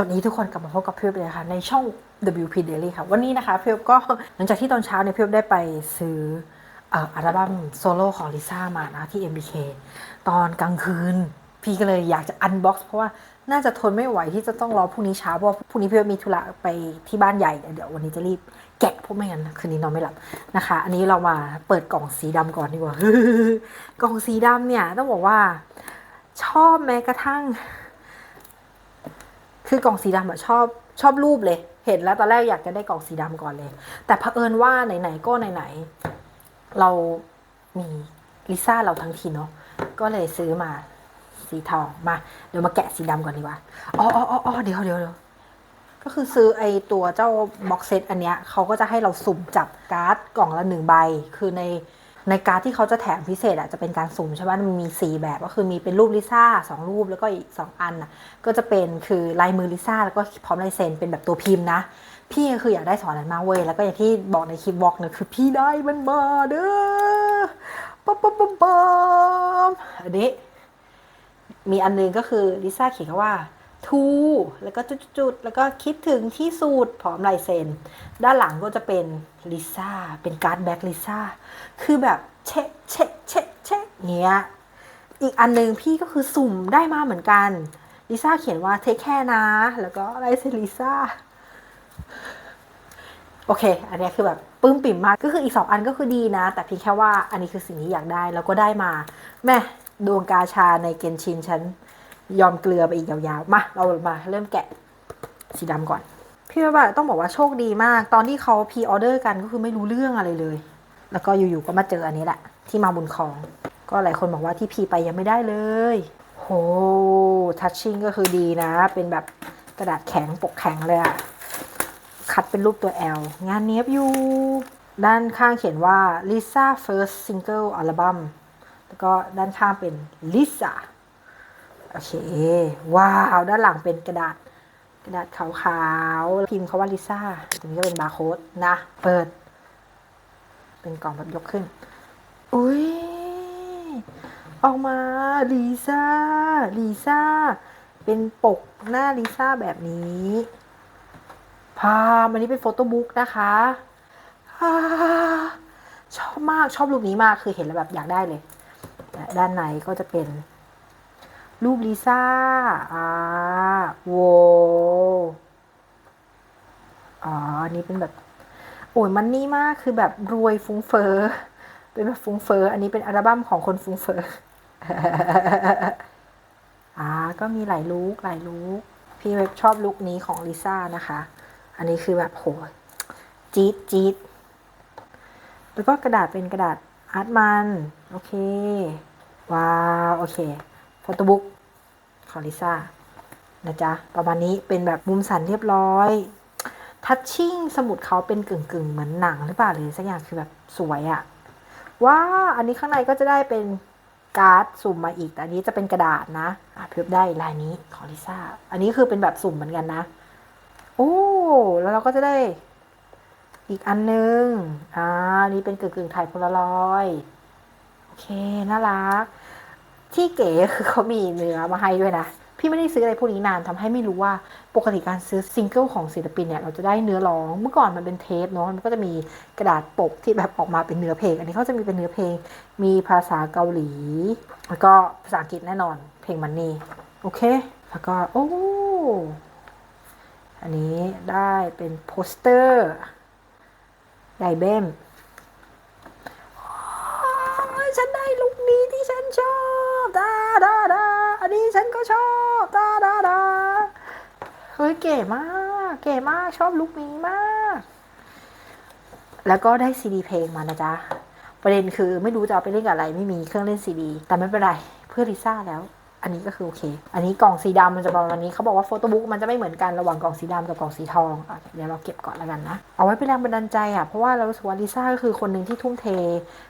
สวัสดีทุกคนกลับมาพบกับเพียบเลยค่ะในช่อง WP Daily ค่ะ วันนี้นะคะเพียบก็หลังจากที่ตอนเช้าเนี่ยเพียบได้ไปซื้อออัลบั้มโซโล่ของลิซ่ามานะที่ MBK ตอนกลางคืน พี่ก็เลยอยากจะอันบ็อกซ์เพราะว่าน่าจะทนไม่ไหวที่จะต้องรอพรุ่งนี้เช้าเพราะพรุ่งนี้เพียบมีธุระไปที่บ้านใหญ่เดี๋ยววันนี้จะรีบแกะเพราะไม่งั้นคืนนี้นอนไม่หลับนะคะ อันนี้เรามาเปิดกล่องสีดำก่อนดีกว่ากล่องสีดำเนี่ยต้องบอกว่าชอบแม้กระทั่ง คือกล่องสีดำอะชอบชอบรูปเลย เห็นแล้วตอนแรกอยากจะได้กล่องสีดำก่อนเลย แต่เผอิญว่าไหนๆก็ไหนๆเรามีลิซ่าเราทั้งทีเนาะก็เลยซื้อมาสีทองมา เดี๋ยวมาแกะสีดำก่อนดีกว่าอ๋ออ๋ออ๋อเดี๋ยวเดี๋ยวเดี๋ยวก็คือซื้อไอตัวเจ้าบ็อกเซตอันเนี้ยเขาก็จะให้เราสุ่มจับการ์ดกล่องละหนึ่งใบ คือใน ในการที่เขาจะแถมพิเศษอะจะเป็นการสุ่มใช่ไหมมันมีสี่แบบก็คือมีเป็นรูปลิซ่าสองรูปแล้วก็อีกสองอันอะก็จะเป็นคือลายมือลิซ่าแล้วก็พร้อมลายเซ็นเป็นแบบตัวพิมพ์นะ พี่ก็คืออยากได้สอนนั้นมากเว้ยแล้วก็อย่างที่บอกในคลิปบอกเนี่ยคือพี่ได้มันมาเด้อปั๊บปั๊บปั๊บปั๊บอันนี้มีอันหนึงก็คือลิซ่าเขียนว่า ทูแล้วก็จุดๆแล้วก็คิดถึงที่สุดพร้อมลายเซ็น ด้านหลังก็จะเป็นลิซ่าเป็นการ์ดแบ็กลิซ่าคือแบบเช็คเช็คเช็คเช็คเงี้ยอีกอันหนึงพี่ก็คือสุ่มได้มาเหมือนกันลิซ่าเขียนว่าเทคแค่นะ แล้วก็ลายเซ็นลิซ่าโอเค อันนี้คือแบบปื้มปิ่มมาก ก็คืออีกสองอันก็คือดีนะ แต่เพียงแค่ว่าอันนี้คือสิ่งที่อยากได้ แล้วก็ได้มา แม่ดวงกาชาในเกนชินฉัน ยอมเกลือไปอีกยาวๆ มา เรามาเริ่มแกะสีดำก่อน พี่ว่าต้องบอกว่าโชคดีมาก ตอนที่เขาพีออเดอร์กันก็คือไม่รู้เรื่องอะไรเลย แล้วก็อยู่ๆก็มาเจออันนี้แหละ ที่มาบุญคอง ก็หลายคนบอกว่าที่พีไปยังไม่ได้เลย โหทัชชิ่งก็คือดีนะ เป็นแบบกระดาษแข็งปกแข็งเลยอะคัดเป็นรูปตัว L งานเนี้ยบอยู่ ด้านข้างเขียนว่า Lisa first single album แล้วก็ด้านข้างเป็น Lisa อเค ว้าว ด้านหลังเป็นกระดาษ กระดาษขาวๆ พิมพ์คาว่า Lisa ตรงนี้ก็เป็นบาร์โค้ดนะ เปิด เป็นกล่องแบบยกขึ้น อุ้ย ออกมาลิซ่า ลิซ่า เป็นปกหน้าลิซ่าแบบนี้พามันนี้เป็นโฟโต้บุ๊กนะคะชอบมากชอบรูปนี้มากคือเห็นแล้วแบบอยากได้เลย ด้านในก็จะเป็น รูปลิซ่าอ่าโวอ๋ออันนี้เป็นแบบ โอ้ยมันนี่มากคือแบบรวยฟุ้งเฟอ้อเป็นแบบฟุ้งเฟอ้ออันนี้เป็นอัลบั้มของคนฟุ้งเฟอ้ออ่าก็มีหลายลุคหลายลุคพี่เว็บชอบลุคนี้ของลิซ่านะคะ อันนี้คือแบบโหจี๊ดจี๊ดแล้วก็กระดาษเป็นกระดาษอาร์ตมัน โอเค ว้าว โอเค โฟโต้บุ๊กของลิซ่านะจ๊ะ ประมาณนี้เป็นแบบมุมสันเรียบร้อย ทัชชิ่งสมุดเขาเป็นกึ่งกึ่งๆเหมือนหนังหรือเปล่าหรือสักอย่างคือแบบสวยอะว้าอันนี้ข้างในก็จะได้เป็นการ์ดสุ่มมาอีก แต่อันนี้จะเป็นกระดาษนะอะเพิ่มได้ลายนี้ของลิซ่า อันนี้คือเป็นแบบสุ่มเหมือนกันนะ โอ้ แล้วเราก็จะได้อีกอันนึงอ่านี่เป็นกึ่งกึ่งๆถ่ายพลารอย โอเค น่ารัก ที่เก๋คือเขามีเนื้อมาให้ด้วยนะ พี่ไม่ได้ซื้ออะไรพวกนี้นานทำให้ไม่รู้ว่าปกติการซื้อซิงเกิลของศิลปินเนี่ยเราจะได้เนื้อร้อง เมื่อก่อนมันเป็นเทปเนาะมันก็จะมีกระดาษปกที่แบบออกมาเป็นเนื้อเพลง อันนี้เขาจะมีเป็นเนื้อเพลง มีภาษาเกาหลี แล้วก็ภาษาอังกฤษแน่นอน เพลงมันนี่โอเค แล้วก็โอ้อันนี้ได้เป็นโปสเตอร์ไดเบมโอ้ยฉันได้ลุคนี้ที่ฉันชอบ ดาดาดาอันนี้ฉันก็ชอบดาดาดาเฮ้ยเก๋มาก เก๋มากชอบลุคนี้มาก แล้วก็ได้ซีดีเพลงมานะจ๊ะ ประเด็นคือไม่รู้จะเอาไปเล่นกับอะไร ไม่มีเครื่องเล่นซีดี แต่ไม่เป็นไร เพื่อลิซ่าแล้ว อันนี้ก็คือโอเค อันนี้กล่องสีดำมันจะประมาณนี้เขาบอกว่าโฟโต้บุ๊กมันจะไม่เหมือนกันระหว่างกล่องสีดำกับกล่องสีทองอเดี๋ยวเราเก็บก่อนแล้วกันนะ เอาไว้เป็นแรงบันดาลใจอะ เพราะว่าเรารู้สึกว่าลิซ่าก็คือคนหนึ่งที่ทุ่มเท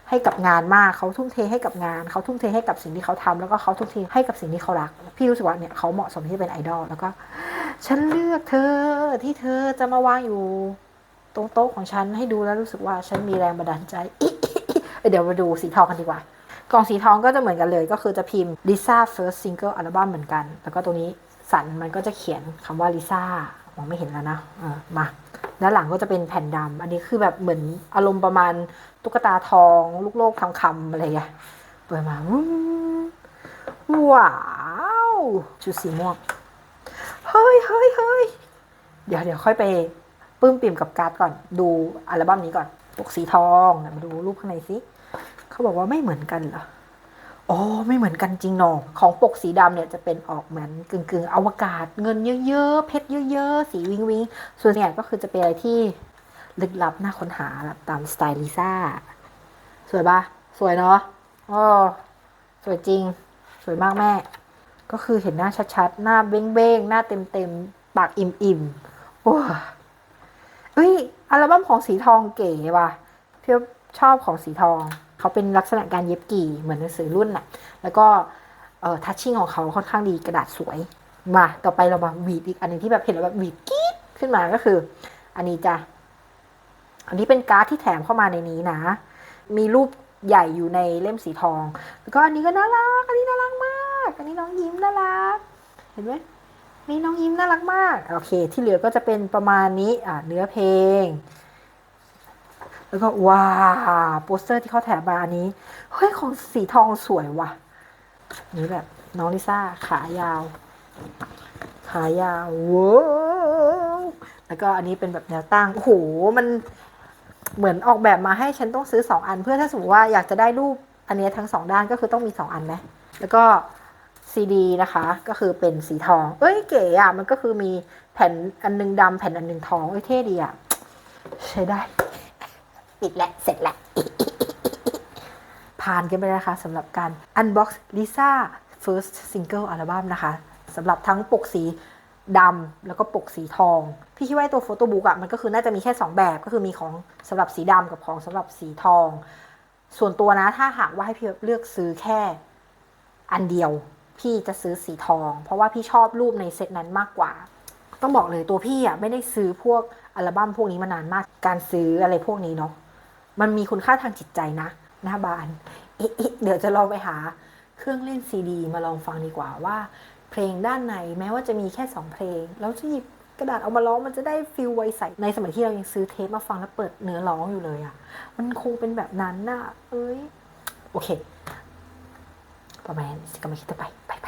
ให้กับงานมาก เขาทุ่มเทให้กับงาน เขาทุ่มเทให้กับสิ่งที่เขาทำแล้วก็เขาทุ่มเทให้กับสิ่งที่เขารัก พี่รู้สึกว่าเนี่ยเขาเหมาะสมที่จะเป็นไอดอล แล้วก็ ฉันเลือกเธอที่เธอจะมาวางอยู่ตรงโต๊ะของฉันให้ดูแล้วรู้สึกว่าฉันมีแรงบันดาลใจ เดี๋ยวมาดูสีทองกันดีกว่า กล่องสีทองก็จะเหมือนกันเลย ก็คือจะพิมพ์ Lisa First Single Album เหมือนกัน แล้วก็ตรงนี้สันมันก็จะเขียนคำว่าลิซ่ามองไม่เห็นแล้วนะมาด้านหลังก็จะเป็นแผ่นดำอันนี้คือแบบเหมือนอารมณ์ประมาณตุ๊กตาทอง ลูกโลกทองคำอะไรอย่างเงี้ยเปิดมาว้าวชุดสีม่วงเฮ้ยเฮ้ยเฮ้ยเดี๋ยวเดี๋ยวค่อยไปปื้มปิ่มกับการ์ดก่อน ดูอัลบั้มนี้ก่อนปกสีทองมาดูรูปข้างในสิ เขาบอกว่าไม่เหมือนกันเหรออ๋อไม่เหมือนกันจริงนอของปกสีดำเนี่ยจะเป็นออกเหมือนกึ่งกึ่งๆอวกาศ เงินเยอะๆเพชรเยอะๆสีวิงวิงส่วนใหญ่ก็คือจะเป็นอะไรที่ลึกลับน่าค้นหาตามสไตล์ลิซ่าสวยปะสวยเนาะอ๋อสวยจริง สวยมากแม่ ก็คือเห็นหน้าชัดๆ หน้าเบ้งๆ หน้าเต็มๆ ปากอิ่มๆโอ้เอ้ยอัลบั้มของสีทองเก๋ว่ะเพี่ ชอบของสีทอง เขาเป็นลักษณะการเย็บกี่เหมือนหนังสือรุ่นน่ะ แล้วก็เอ่อทัชชิ่งของเขาค่อนข้างดีกระดาษสวย มาต่อไปเรามาหวีดอีกอันนึงที่แบบเห็นแล้วแบบหวีดกี๊ดขึ้นมาก็คือ อันนี้จ้ะอันนี้เป็นการ์ดที่แถมเข้ามาในนี้นะ มีรูปใหญ่อยู่ในเล่มสีทอง แล้วก็อันนี้ก็น่ารัก อันนี้น่ารักมาก อันนี้น้องยิ้มน่ารัก เห็นไหมนี่น้องยิ้มน่ารักมาก โอเค ที่เหลือก็จะเป็นประมาณนี้ อ่าเนื้อเพลง แล้วก็ว้าวโปสเตอร์ที่เขาแถมมาอันนี้เฮ้ยของสีทองสวยว่ะ นี่แบบน้องลิซ่าขายาว ขายาวว้าวแล้วก็อันนี้เป็นแบบแนวตั้งโอ้โหมันเหมือนออกแบบมาให้ฉันต้องซื้อสองอัน เพื่อถ้าสมมติว่าอยากจะได้รูปอันเนี้ยทั้งสองด้านก็คือต้องมีสองอันไหมแล้วก็ซีดีนะคะก็คือเป็นสีทอง เอ้ยเก๋อะมันก็คือมีแผ่นอันหนึงดำแผ่นอันหนึงทองเอ้ยเท่ดีอะใช้ได้ ปิดแล้วเสร็จแล้วผ่านกันไปแล้วนะคะสำหรับการ Unbox Lisa First Single Album นะคะสำหรับทั้งปกสีดำแล้วก็ปกสีทอง พี่คิดว่าตัวโฟโต้บุ๊กอะมันก็คือน่าจะมีแค่ 2 แบบก็คือมีของสำหรับสีดำกับของสำหรับสีทอง ส่วนตัวนะถ้าหากว่าให้พี่เลือกซื้อแค่อันเดียว พี่จะซื้อสีทอง เพราะว่าพี่ชอบรูปในเซตนั้นมากกว่า ต้องบอกเลยตัวพี่อะไม่ได้ซื้อพวกอัลบั้มพวกนี้มานานมาก การซื้ออะไรพวกนี้เนาะ มันมีคุณค่าทางจิตใจนะ หน้าบานเอ๊ะเอเดี๋ยวจะลองไปหาเครื่องเล่นซีดี มาลองฟังดีกว่าว่า เพลงด้านในแม้ว่าจะมีแค่สองเพลง แล้วจะหยิบกระดาษเอามาร้องมันจะได้ฟิลไวใสในสมัยที่เรายังซื้อเทปมาฟังแล้วเปิดเนื้อร้องอยู่เลยอะ่ะ มันคงเป็นแบบนั้นน่ะ เอ้ย โอเค ประมาณนี้ก็ไม่คิดจะไป ไปไป